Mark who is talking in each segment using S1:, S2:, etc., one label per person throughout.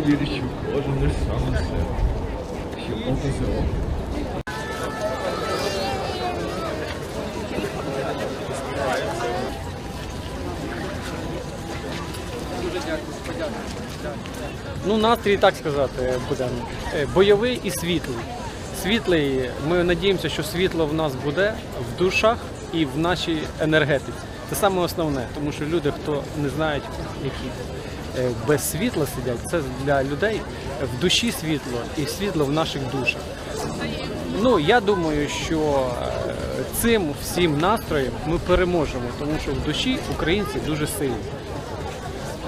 S1: вірю, що кожен наш шанс, що повезло.
S2: Ну, настрій, так сказати, буде бойовий і світлий. Світлий, ми надіємося, що світло в нас буде в душах і в нашій енергетиці. Це саме основне, тому що люди, хто не знають, які е, без світла сидять, це для людей в душі світло і світло в наших душах. Ну, я думаю, що е, цим всім настроєм ми переможемо, тому що в душі українці дуже сильні.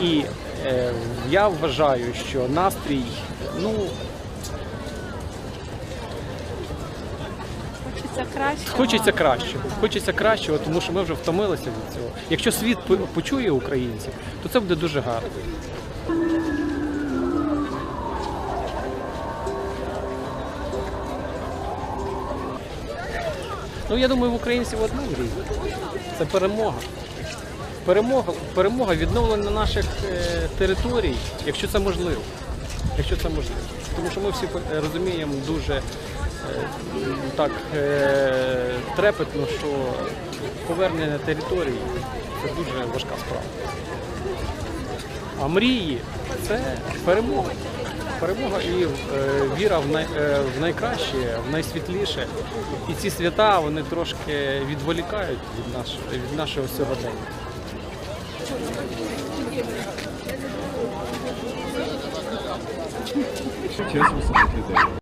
S2: І е, я вважаю, що настрій, ну,
S3: Хочеться краще.
S2: хочеться кращого. Хочеться кращого, тому що ми вже втомилися від цього. Якщо світ почує українців, то це буде дуже гарно. Ну, я думаю, в українців одна мрія. Це перемога. Перемога, перемога відновлення наших е, територій, якщо це можливо. Якщо це можливо. Тому що ми всі е, розуміємо дуже так е, трепетно, що повернення території це дуже важка справа. А мрії це перемога. Перемога і е, віра в, най, е, в найкраще, в найсвітліше. І ці свята вони трошки відволікають від, наш, від нашого сьогодення.
S1: Чесно.